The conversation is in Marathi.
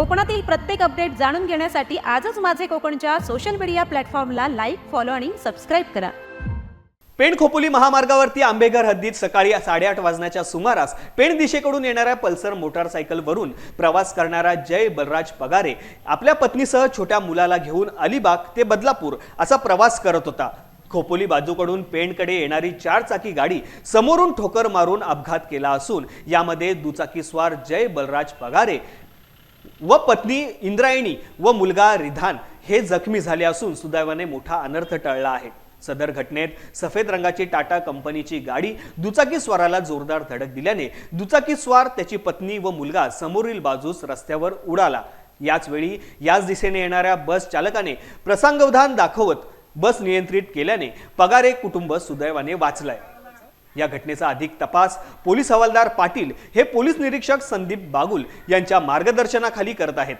कोकणातील प्रत्येक अपडेट जाणून घेण्यासाठी आजच माझे कोकणच्या सोशल मीडिया प्लॅटफॉर्मला लाईक फॉलो आणि सबस्क्राईब करा. पेण खोपोली महामार्गावरती आंबेघर हद्दीत सकाळी साडेआठ वाजण्याच्या सुमारास पेण दिशेकडून येणाऱ्या पल्सर मोटारसायकलवरून प्रवास करणारा जय बलराज पगारे आपल्या पत्नीसह छोट्या मुलाला घेऊन अलिबाग ते बदलापूर असा प्रवास करत होता. खोपोली बाजूकडून पेणकडे येणारी चारचाकी गाडी समोरून ठोकर मारून अपघात केला असून यामध्ये दुचाकीस्वार जय बलराज पगारे व पत्नी इंद्रायणी व मुलगा रिधान हे जखमी झाले असून सुदैवाने मोठा अनर्थ टळला आहे. सदर घटनेत सफेद रंगाची टाटा कंपनीची गाडी दुचाकी स्वाराला जोरदार धडक दिल्याने दुचाकी स्वार त्याची पत्नी व मुलगा समोरील बाजूस रस्त्यावर उडाला. याचवेळी याच दिशेने येणाऱ्या बस चालकाने प्रसंगवधान दाखवत बस नियंत्रित केल्याने पगारे कुटुंब सुदैवाने वाचलंय. या घटनेचा अधिक तपास पोलीस हवालदार पाटील हे पोलीस निरीक्षक संदीप बागुल यांच्या मार्गदर्शनाखाली करत आहेत.